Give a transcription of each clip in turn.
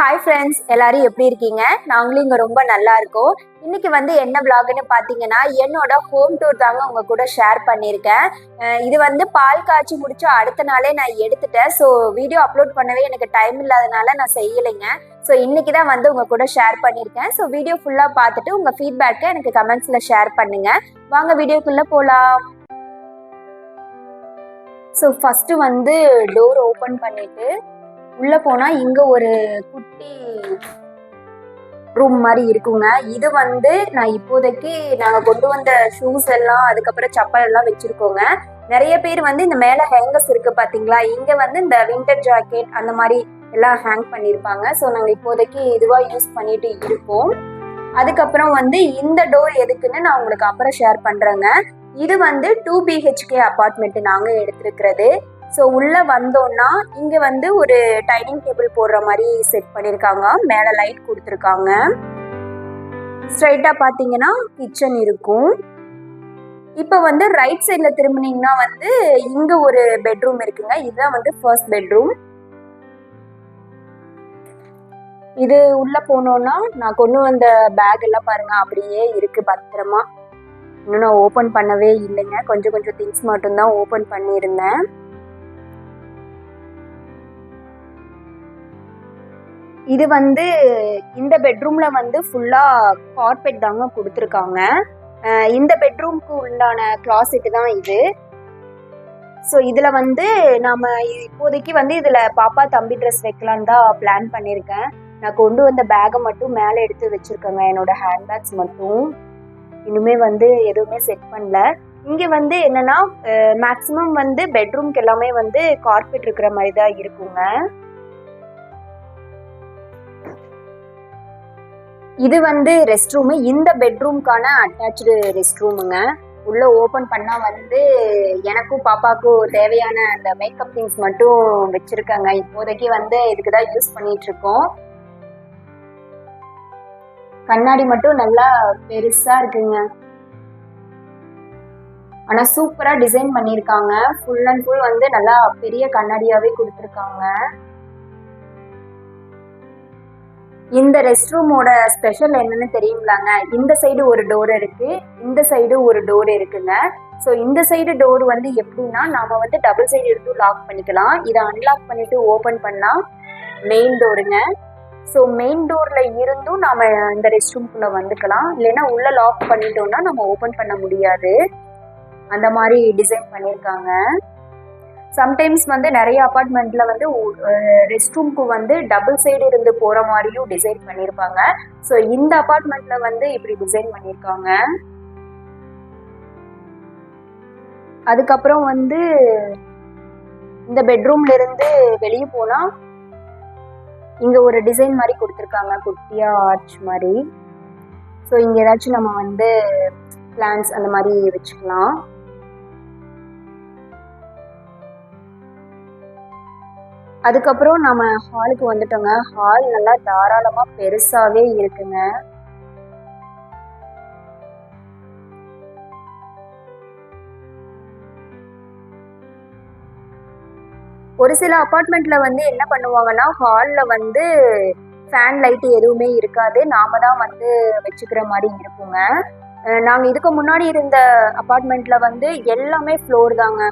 Hi friends எல்லாரும் எப்படி இருக்கீங்க? நாங்களும் இங்கே ரொம்ப நல்லா இருக்கோம். இன்னைக்கு வந்து என்ன vlogனு பார்த்தீங்கன்னா என்னோட ஹோம் டூர் தாங்க உங்க கூட ஷேர் பண்ணியிருக்கேன். இது வந்து பால் காய்ச்சி முடிச்ச அடுத்த நாளே நான் எடுத்துட்டேன். ஸோ வீடியோ அப்லோட் பண்ணவே எனக்கு டைம் இல்லாதனால நான் செய்யலைங்க. ஸோ இன்னைக்கு தான் வந்து உங்க கூட ஷேர் பண்ணியிருக்கேன். ஸோ வீடியோ ஃபுல்லாக பார்த்துட்டு உங்கள் ஃபீட்பேக்கை எனக்கு கமெண்ட்ஸில் ஷேர் பண்ணுங்க. வாங்க வீடியோக்குள்ளே போகலாம் ஸோ ஃபஸ்ட்டு வந்து டோர் ஓப்பன் பண்ணிட்டு உள்ள போனா இங்க ஒரு குட்டி ரூம் மாதிரி இருக்குங்க. இது வந்து நான் இப்போதைக்கு நாங்க கொண்டு வந்த ஷூஸ் எல்லாம் அதுக்கப்புறம் செப்பல் எல்லாம் வச்சிருக்கோங்க. நிறைய பேர் வந்து இந்த மேல ஹேங்கர்ஸ் இருக்கு பாத்தீங்களா? இங்க வந்து இந்த வின்டர் ஜாக்கெட் அந்த மாதிரி எல்லாம் ஹேங் பண்ணியிருப்பாங்க ஸோ நாங்கள் இப்போதைக்கு இதுவாக யூஸ் பண்ணிட்டு இருக்கோம். அதுக்கப்புறம் வந்து இந்த டோர் எதுக்குன்னு நான் உங்களுக்கு அப்புறம் ஷேர் பண்ணுறேங்க இது வந்து டூ பிஹெச்கே அப்பார்ட்மெண்ட் நாங்கள் எடுத்திருக்கிறது. ஸோ உள்ளே வந்தோம்னா இங்கே வந்து ஒரு டைனிங் டேபிள் போடுற மாதிரி செட் பண்ணியிருக்காங்க மேலே லைட் கொடுத்துருக்காங்க. ஸ்ட்ரைட்டாக பார்த்தீங்கன்னா கிச்சன் இருக்கும். இப்போ வந்து ரைட் சைடில் திரும்பினீங்கன்னா வந்து இங்கே ஒரு பெட்ரூம் இருக்குங்க. இதுதான் வந்து ஃபர்ஸ்ட் பெட்ரூம் இது உள்ளே போனோன்னா நான் கொண்டு வந்த பேக் எல்லாம் பாருங்க. அப்படியே இருக்கு பத்திரமா. இன்னும் நான் ஓப்பன் பண்ணவே இல்லைங்க. கொஞ்சம் கொஞ்சம் திங்ஸ் மட்டும்தான் ஓப்பன் பண்ணியிருந்தேன். இது வந்து இந்த பெட்ரூம்ல வந்து ஃபுல்லா கார்பெட் தாங்க கொடுத்துருக்காங்க. இந்த பெட்ரூம்க்கு உண்டான கிளாசெட் தான் இது. ஸோ இதில் வந்து நாம் இப்போதைக்கு வந்து இதில் பாப்பா தம்பி ட்ரெஸ் வைக்கலான்னு தான் பிளான் பண்ணியிருக்கேன். நான் கொண்டு வந்த பேக்கை மட்டும் மேலே எடுத்து வச்சுருக்கேங்க. என்னோட ஹேண்ட்பேக்ஸ் மட்டும். இன்னுமே வந்து எதுவுமே செட் பண்ணல. இங்கே வந்து என்னென்னா மேக்ஸிமம் வந்து பெட்ரூம்க்கு எல்லாமே வந்து கார்பெட் இருக்கிற மாதிரி தான் இருக்குங்க. இது வந்து ரெஸ்ட் ரூமு இந்த பெட்ரூம்க்கான அட்டாச்சு ரெஸ்ட் ரூமுங்க உள்ள ஓபன் பண்ணா வந்து எனக்கும் பாப்பாக்கும் தேவையான அந்த மேக்கப் திங்ஸ் மட்டும் வச்சிருக்காங்க. இப்போதைக்கு வந்து இதுக்கு தான் யூஸ் பண்ணிட்டு இருக்கோம். கண்ணாடி மட்டும் நல்லா பெருசா இருக்குங்க. ஆனா சூப்பரா டிசைன் பண்ணியிருக்காங்க ஃபுல் அண்ட் ஃபுல் வந்து நல்லா பெரிய கண்ணாடியாவே கொடுத்துருக்காங்க. இந்த ரெஸ்ட் ரூமோட ஸ்பெஷல் என்னன்னு தெரியுங்களாங்க இந்த சைடு ஒரு டோர் இருக்கு. இந்த சைடு ஒரு டோர் இருக்குங்க. ஸோ இந்த சைடு டோர் வந்து எப்படின்னா நாம வந்து டபுள் சைடு எடுத்து லாக் பண்ணிக்கலாம். இதை அன்லாக் பண்ணிட்டு ஓபன் பண்ணா மெயின் டோருங்க ஸோ மெயின் டோர்ல இருந்தும் நாம இந்த ரெஸ்ட் ரூம்குள்ள வந்துக்கலாம். இல்லைன்னா உள்ள லாக் பண்ணிட்டோம்னா நம்ம ஓபன் பண்ண முடியாது. அந்த மாதிரி டிசைன் பண்ணியிருக்காங்க சம்டைம்ஸ் வந்து நிறைய அப்பார்ட்மெண்ட்ல வந்து ரெஸ்ட் ரூம்க்கு வந்து டபுள் சைடு இருந்து போற மாதிரியும் டிசைன் பண்ணியிருப்பாங்க ஸோ இந்த அப்பார்ட்மெண்ட்ல வந்து இப்படி டிசைன் பண்ணியிருக்காங்க அதுக்கப்புறம் வந்து இந்த பெட்ரூம்ல இருந்து வெளியே போனா இங்க ஒரு டிசைன் மாதிரி கொடுத்துருக்காங்க குட்டியா ஆர்ச் மாதிரி. ஸோ இங்க ஏதாச்சும் நம்ம வந்து பிளான்ஸ் அந்த மாதிரி வச்சுக்கலாம். அதுக்கப்புறம் நம்ம ஹாலுக்கு வந்துட்டோங்க. ஹால் நல்லா தாராளமா பெருசாவே இருக்குங்க. ஒரு சில அப்பார்ட்மெண்ட்ல வந்து என்ன பண்ணுவாங்கன்னா ஹால்ல வந்து ஃபேன் லைட் எதுவுமே இருக்காது. நாம தான் வந்து வச்சுக்கிற மாதிரி இருக்குங்க. நாங்கள் நாங்க இதுக்கு முன்னாடி இருந்த அப்பார்ட்மெண்ட்ல வந்து எல்லாமே ஃப்ளோர் தாங்க.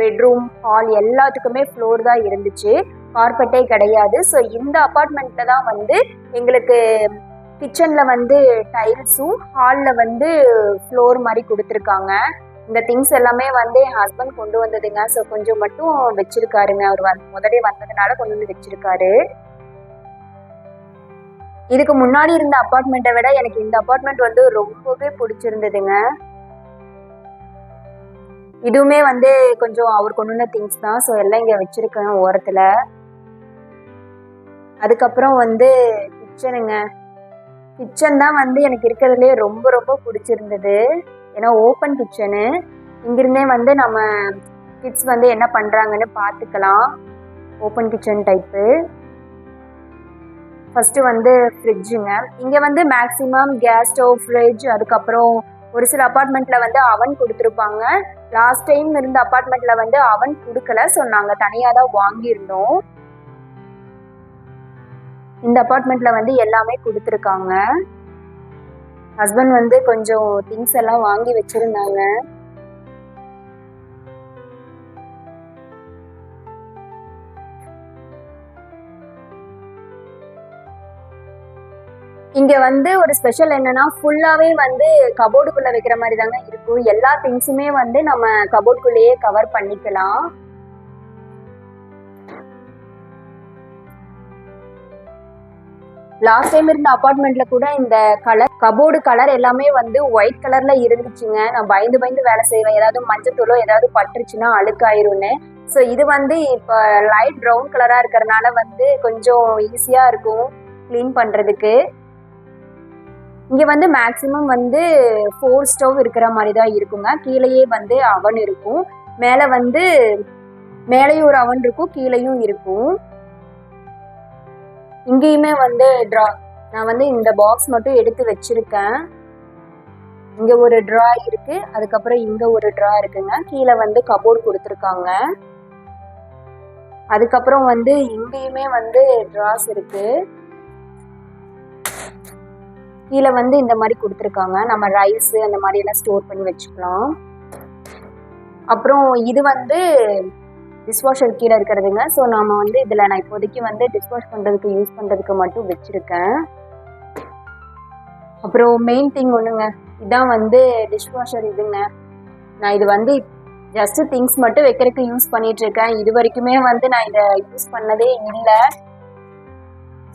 பெட்ரூம் ஹால் எல்லாத்துக்குமே ஃப்ளோர் தான் இருந்துச்சு. கார்பெட்டே கிடையாது. ஸோ இந்த அப்பார்ட்மெண்ட்ல தான் வந்து எங்களுக்கு கிச்சனில் வந்து டைல்ஸும் ஹாலில் வந்து ஃப்ளோர் மாதிரி கொடுத்துருக்காங்க. இந்த திங்ஸ் எல்லாமே வந்து என் ஹஸ்பண்ட் கொண்டு வந்ததுங்க. ஸோ கொஞ்சம் மட்டும் வச்சிருக்காருங்க. அவர் வந்து முதலே வந்ததுனால கொண்டு வந்து வச்சிருக்காரு. இதுக்கு முன்னாடி இருந்த அப்பார்ட்மெண்ட்டை விட எனக்கு இந்த அப்பார்ட்மெண்ட் வந்து ரொம்பவே பிடிச்சிருந்ததுங்க. இதுவுமே வந்து கொஞ்சம் அவர் கொண்டு வந்த திங்ஸ் தான். ஸோ எல்லாம் இங்கே வச்சிருக்கேன் ஓரத்தில். அதுக்கப்புறம் வந்து கிச்சனுங்க கிச்சன் தான் வந்து எனக்கு இருக்கிறதுலே ரொம்ப ரொம்ப பிடிச்சிருந்தது. ஏன்னா ஓப்பன் கிச்சனு இங்கிருந்தே வந்து நம்ம கிட்ஸ் வந்து என்ன பண்ணுறாங்கன்னு பார்த்துக்கலாம் ஓப்பன் கிச்சன் டைப்பு ஃபஸ்ட்டு வந்து ஃப்ரிட்ஜுங்க இங்கே வந்து மேக்ஸிமம் கேஸ் ஸ்டவ் ஃப்ரிட்ஜ் அதுக்கப்புறம் ஒரு சில அப்பார்ட்மெண்ட்டில் வந்து அவன் கொடுத்துருப்பாங்க. லாஸ்ட் டைம் இருந்த அப்பார்ட்மெண்ட்டில் வந்து அவன் கொடுக்கல. ஸோ நாங்கள் தனியாக தான் வாங்கியிருந்தோம். இந்த அபார்ட்மெண்ட்ல வந்து எல்லாமே கொடுத்துருக்காங்க. ஹஸ்பண்ட் வந்து கொஞ்சம் திங்ஸ் எல்லாம் வாங்கி வச்சிருந்தாங்க. இங்க வந்து ஒரு ஸ்பெஷல் என்னன்னா ஃபுல்லாவே வந்து கபோர்டுக்குள்ள வைக்கிற மாதிரி தாங்க இருக்கும். எல்லா திங்ஸுமே வந்து நம்ம கபோர்டுக்குள்ளேயே கவர் பண்ணிக்கலாம். லாஸ்ட் டைம் இருந்த அப்பார்ட்மெண்ட்ல கூட இந்த கலர் கபோர்டு கலர் எல்லாமே வந்து ஒயிட் கலர்ல இருந்துச்சுங்க. நான் பயந்து பயந்து வேலை செய்வேன். ஏதாவது மஞ்சத்தூளோ ஏதாவது பட்டுருச்சுன்னா அழுக்காயிரும்னு. ஸோ இது வந்து இப்போ லைட் ப்ரௌன் கலராக இருக்கிறதுனால வந்து கொஞ்சம் ஈஸியாக இருக்கும் க்ளீன் பண்ணுறதுக்கு இங்கே வந்து மேக்சிமம் வந்து ஃபோர் ஸ்டவ் இருக்கிற மாதிரி தான் இருக்குங்க. கீழேயே வந்து அவன் இருக்கும். மேலே வந்து மேலேயும் ஒரு அவன் இருக்கும் கீழேயும் இருக்கும். இங்கேயுமே வந்து ட்ரா நான் வந்து இந்த பாக்ஸ் மட்டும் எடுத்து வச்சிருக்கேன். இங்கே ஒரு ட்ரா இருக்கு அதுக்கப்புறம் இங்கே ஒரு ட்ரா இருக்குங்க. கீழே வந்து கபோர்டு கொடுத்துருக்காங்க. அதுக்கப்புறம் வந்து இங்கேயுமே வந்து ட்ராஸ் இருக்கு. கீழே வந்து இந்த மாதிரி கொடுத்துருக்காங்க. நம்ம ரைஸ் அந்த மாதிரி எல்லாம் ஸ்டோர் பண்ணி வச்சுக்கலாம். அப்புறம் இது வந்து டிஷ்வாஷர் கீழே இருக்கிறதுங்க. ஸோ நாம் வந்து இதில் நான் இப்போதைக்கு வந்து டிஷ்வாஷ் பண்ணுறதுக்கு யூஸ் பண்ணுறதுக்கு மட்டும் வச்சுருக்கேன். அப்புறம் மெயின் திங் ஒன்றுங்க இதான் வந்து டிஷ்வாஷர் இதுங்க. நான் இது வந்து ஜஸ்ட் திங்ஸ் மட்டும் வைக்கிறதுக்கு யூஸ் பண்ணிட்டு இருக்கேன் இது வரைக்குமே வந்து நான் இதை யூஸ் பண்ணதே இல்லை.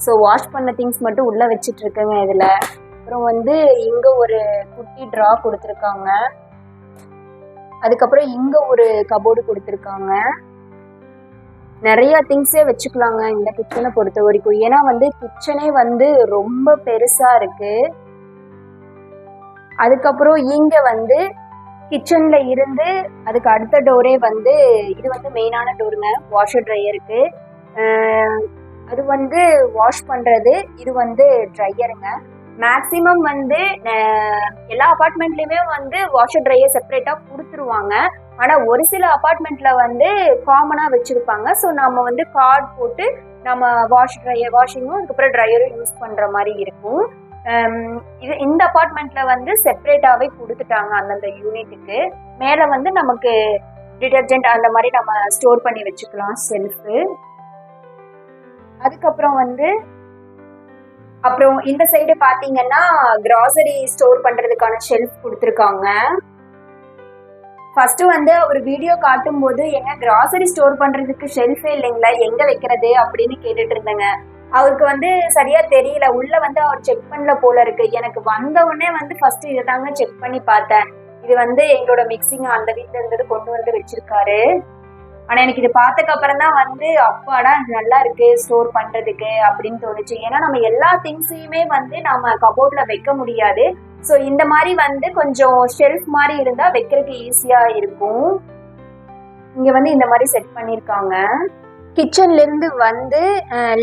ஸோ வாஷ் பண்ண திங்ஸ் மட்டும் உள்ளே வச்சுட்டு இருக்கேங்க இதில். அப்புறம் வந்து இங்கே ஒரு குட்டி ட்ரா கொடுத்துருக்காங்க. அதுக்கப்புறம் இங்கே ஒரு கபோர்டு கொடுத்துருக்காங்க. நிறைய திங்ஸே வச்சுக்கலாங்க இந்த கிச்சனை பொறுத்த வரைக்கும். ஏன்னா வந்து கிச்சனே வந்து ரொம்ப பெருசா இருக்கு. அதுக்கப்புறம் இங்க வந்து கிச்சன்ல இருந்து அதுக்கு அடுத்த டோரே வந்து இது வந்து மெயினான டோருங்க வாஷர் ட்ரையருக்கு அது வந்து வாஷ் பண்றது இது வந்து ட்ரையருங்க மேக்சிமம் வந்து எல்லா அபார்ட்மெண்ட்லயுமே வந்து வாஷர் ட்ரையர் செப்பரேட்டா கொடுத்துருவாங்க. ஆனா ஒரு சில அபார்ட்மெண்ட்ல வந்து காமனா வச்சிருப்பாங்க. ஸோ நம்ம வந்து கார்டு போட்டு நம்ம வாஷ் ட்ரையர் வாஷிங்கும் அதுக்கப்புறம் ட்ரையரும் யூஸ் பண்ற மாதிரி இருக்கும். இது இந்த அபார்ட்மெண்ட்ல வந்து செப்பரேட்டாவே கொடுத்துட்டாங்க அந்தந்த யூனிட்டுக்கு மேல வந்து நமக்கு டிடர்ஜென்ட் அந்த மாதிரி நம்ம ஸ்டோர் பண்ணி வச்சுக்கலாம் செல்ஃபு அதுக்கப்புறம் வந்து அப்புறம் இந்த சைடு பார்த்தீங்கன்னா கிராசரி ஸ்டோர் பண்றதுக்கான ஷெல்ஃப் கொடுத்துருக்காங்க. ஃபர்ஸ்ட் வந்து அவர் வீடியோ காட்டும் போது எங்க கிராசரி ஸ்டோர் பண்றதுக்கு ஷெல்ஃபே இல்லைங்களா? எங்க வைக்கிறது? அப்படின்னு கேட்டுட்டு இருந்தேங்க. அவருக்கு வந்து சரியா தெரியல. உள்ள வந்து அவர் செக் பண்ணல போல இருக்கு. எனக்கு வந்த உடனே வந்து ஃபர்ஸ்ட் இதை தாங்க செக் பண்ணி பார்த்தேன். இது வந்து எங்களோட மிக்சிங் அந்த வீட்டில் இருந்தது கொண்டு வந்து வச்சிருக்காரு. ஆனா எனக்கு இது பார்த்ததுக்கு அப்புறம் தான் வந்து அப்பாடா நல்லா இருக்கு ஸ்டோர் பண்றதுக்கு அப்படின்னு தோணுச்சு. ஏன்னா நம்ம எல்லா திங்ஸையுமே வந்து நம்ம கபோர்ட்ல வைக்க முடியாது. ஸோ இந்த மாதிரி வந்து கொஞ்சம் ஷெல்ஃப் மாதிரி இருந்தா வைக்கிறதுக்கு ஈஸியா இருக்கும். இங்க வந்து இந்த மாதிரி செட் பண்ணிருக்காங்க கிச்சன்லேருந்து வந்து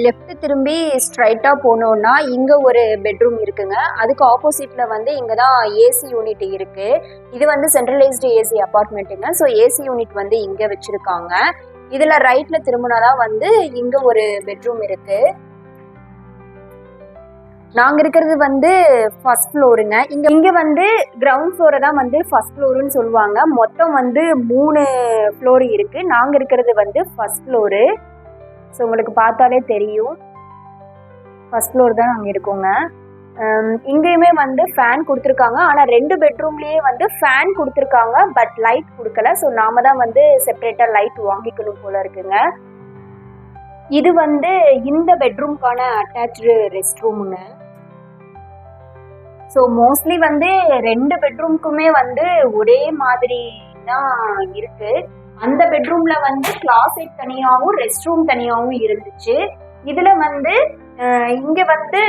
லெஃப்ட் திரும்பி ஸ்ட்ரைட்டாக போனோம்னா இங்கே ஒரு பெட்ரூம் இருக்குங்க. அதுக்கு ஆப்போசிட்டில் வந்து இங்கே தான் ஏசி யூனிட் இருக்குது இது வந்து சென்ட்ரலைஸ்டு ஏசி அப்பார்ட்மெண்ட்டுங்க ஸோ ஏசி யூனிட் வந்து இங்கே வச்சுருக்காங்க. இதில் ரைட்டில் திரும்பினா தான் வந்து இங்கே ஒரு பெட்ரூம் இருக்குது நாங்க இருக்கிறது வந்து ஃபர்ஸ்ட் ஃப்ளோருங்க இங்க இங்க வந்து கிரவுண்ட் ஃப்ளோரை தான் வந்து ஃபர்ஸ்ட் ஃப்ளோருன்னு சொல்லுவாங்க. மொத்தம் வந்து மூணு ஃப்ளோர் இருக்கு. நாங்க இருக்கிறது வந்து ஃபர்ஸ்ட் ஃப்ளோரு ஸோ உங்களுக்கு பார்த்தாலே தெரியும். ஃபர்ஸ்ட் ஃப்ளோர் தான் நாங்கள் இருக்கோங்க. Um, இங்கேயுமே வந்து ஃபேன் கொடுத்துருக்காங்க. ஆனால் ரெண்டு பெட்ரூம்லேயே வந்து ஃபேன் கொடுத்துருக்காங்க. பட் லைட் கொடுக்கல. ஸோ நாம தான் வந்து செப்பரேட்டாக லைட் வாங்கிக்கணும் போல இருக்குங்க. இது வந்து இந்த பெட்ரூம்க்கான அட்டாச்சு ரெஸ்ட் ரூமுங்க ஸோ மோஸ்ட்லி வந்து ரெண்டு பெட்ரூம்க்குமே வந்து ஒரே மாதிரி தான் இருக்கு. அந்த பெட்ரூம்ல வந்து கிளாசெட் தனியாகவும் ரெஸ்ட் ரூம் தனியாகவும் இருந்துச்சு. இதுல வந்து இங்க வந்து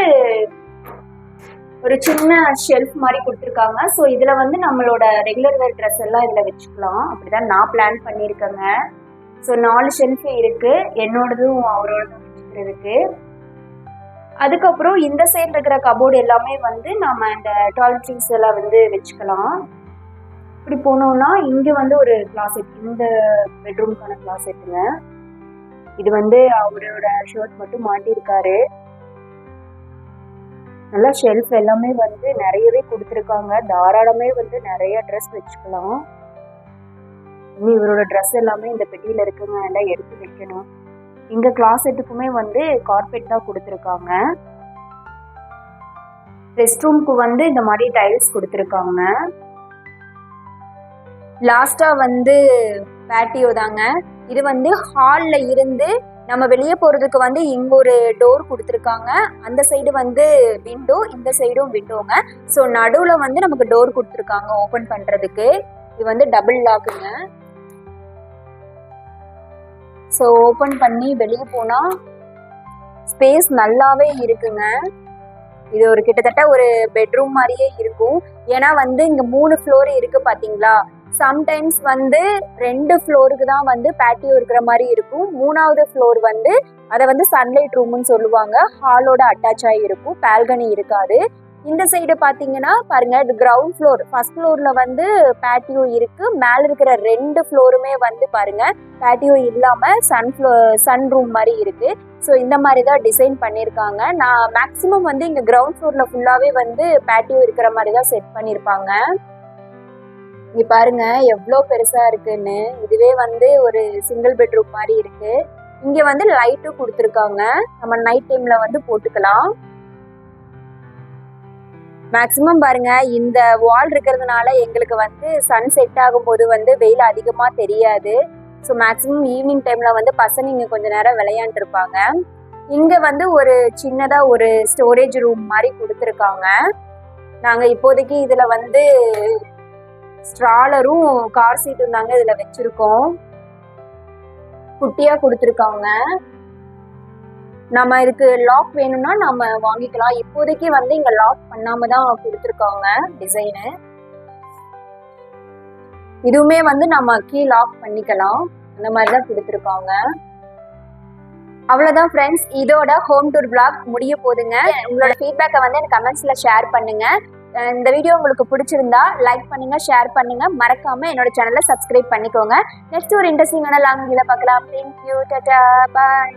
ஒரு சின்ன ஷெல்ஃப் மாதிரி கொடுத்துருக்காங்க. ஸோ இதுல வந்து நம்மளோட ரெகுலர் வேர் ட்ரெஸ் எல்லாம் இதுல வச்சுக்கலாம். அப்படிதான் நான் பிளான் பண்ணியிருக்கேங்க. ஸோ நாலு ஷெல்ஃப் இருக்கு. என்னோடதும் அவரோடதும் வச்சுக்கிறதுக்கு. அதுக்கப்புறம் இந்த சைடு இருக்கிற கபோர்டு எல்லாமே வந்து நம்ம இந்த டாய்லெட்ரிஸ் எல்லாம் வந்து வச்சுக்கலாம். இப்படி போனோம்னா இங்கே வந்து ஒரு கிளாசெட் இந்த பெட்ரூம்க்கான கிளாசெட்டுங்க இது வந்து அவரோட ஷர்ட் மட்டும் மாட்டியிருக்காரு. நல்லா ஷெல்ஃப் எல்லாமே வந்து நிறையவே கொடுத்துருக்காங்க. தாராளமே வந்து நிறைய ட்ரெஸ் வச்சுக்கலாம். இன்னும் இவரோட ட்ரெஸ் எல்லாமே இந்த பெட்டியில் இருக்குங்க. எல்லாம் எடுத்து வைக்கணும். இங்க கிளாசெட்டுக்குமே வந்து கார்பெட் தான் கொடுத்துருக்காங்க. ரெஸ்ட் ரூம்க்கு வந்து இந்த மாதிரி டைல்ஸ் கொடுத்துருக்காங்க. லாஸ்டா வந்து பேட்டியோ தாங்க. இது வந்து ஹாலில் இருந்து நம்ம வெளியே போகிறதுக்கு வந்து இங்கே ஒரு டோர் கொடுத்துருக்காங்க. அந்த சைடு வந்து விண்டோ இந்த சைடும் விண்டோங்க ஸோ நடுவில் வந்து நமக்கு டோர் கொடுத்துருக்காங்க ஓப்பன் பண்ணுறதுக்கு இது வந்து டபுள் லாக்குங்க ஸோ ஓப்பன் பண்ணி வெளியே போனால் ஸ்பேஸ் நல்லாவே இருக்குங்க. இது ஒரு கிட்டத்தட்ட ஒரு பெட்ரூம் மாதிரியே இருக்கும். ஏன்னா வந்து இங்கே மூணு ஃப்ளோர் இருக்கு பார்த்தீங்களா சம்டைம்ஸ் வந்து ரெண்டு ஃப்ளோருக்கு தான் வந்து பேட்டியோ இருக்கிற மாதிரி இருக்கும். மூணாவது ஃப்ளோர் வந்து அதை வந்து சன்லைட் ரூம்னு சொல்லுவாங்க. ஹாலோட அட்டாச் ஆகி இருக்கும். பால்கனி இருக்காது. இந்த சைடு பார்த்தீங்கன்னா பாருங்க இது கிரவுண்ட் ஃப்ளோர் ஃபர்ஸ்ட் ஃப்ளோர்ல வந்து பேட்டியோ இருக்கு. மேல இருக்கிற ரெண்டு ஃப்ளோருமே வந்து பாருங்க பேட்டியோ இல்லாம சன் ஃப்ளோ சன் ரூம் மாதிரி இருக்கு. ஸோ இந்த மாதிரி தான் டிசைன் பண்ணியிருக்காங்க நான் மேக்ஸிமம் வந்து இங்கே கிரவுண்ட் ஃப்ளோரில் ஃபுல்லாகவே வந்து பேட்டியோ இருக்கிற மாதிரி தான் செட் பண்ணியிருப்பாங்க இங்கே பாருங்க எவ்வளோ பெருசாக இருக்குன்னு. இதுவே வந்து ஒரு சிங்கிள் பெட்ரூம் மாதிரி இருக்கு. இங்கே வந்து லைட்டும் கொடுத்துருக்காங்க. நம்ம நைட் டைமில் வந்து போட்டுக்கலாம். மேக்ஸிமம் பாருங்க இந்த வால் இருக்கிறதுனால எங்களுக்கு வந்து சன் செட் ஆகும்போது வந்து வெயில் அதிகமாக தெரியாது. ஸோ மேக்ஸிமம் ஈவினிங் டைமில் வந்து பசங்க இங்கே கொஞ்ச நேரம் விளையாண்டுருப்பாங்க. இங்கே வந்து ஒரு சின்னதாக ஒரு ஸ்டோரேஜ் ரூம் மாதிரி கொடுத்துருக்காங்க. நாங்கள் இப்போதைக்கு இதில் வந்து ஸ்ட்ராலரும் கார் சீட்டும் தாங்க இதில் வச்சுருக்கோம். குட்டியாக கொடுத்துருக்காங்க. நம்ம இதுக்கு லாக் வேணும்னா நம்ம வாங்கிக்கலாம். இப்போதைக்கு வந்து இங்கே லாக் பண்ணாம தான் கொடுத்துருக்காங்க டிசைனு இதுவுமே வந்து நம்ம கீ லாக் பண்ணிக்கலாம். அந்த மாதிரி தான் கொடுத்துருக்காங்க. அவ்வளோதான் ஃப்ரெண்ட்ஸ் இதோட ஹோம் டூர் பிளாக் முடிய போகுதுங்க உங்களோட ஃபீட்பேக்கை வந்து எனக்கு கமெண்ட்ஸில் ஷேர் பண்ணுங்க. இந்த வீடியோ உங்களுக்கு பிடிச்சிருந்தா லைக் பண்ணுங்க ஷேர் பண்ணுங்க. மறக்காம என்னோட சேனலை சப்ஸ்கிரைப் பண்ணிக்கோங்க. நெக்ஸ்ட் ஒரு இன்ட்ரெஸ்டிங்கான லாங்குவேஜில் பார்க்கலாம். தேங்க்யூ டாடா பாய்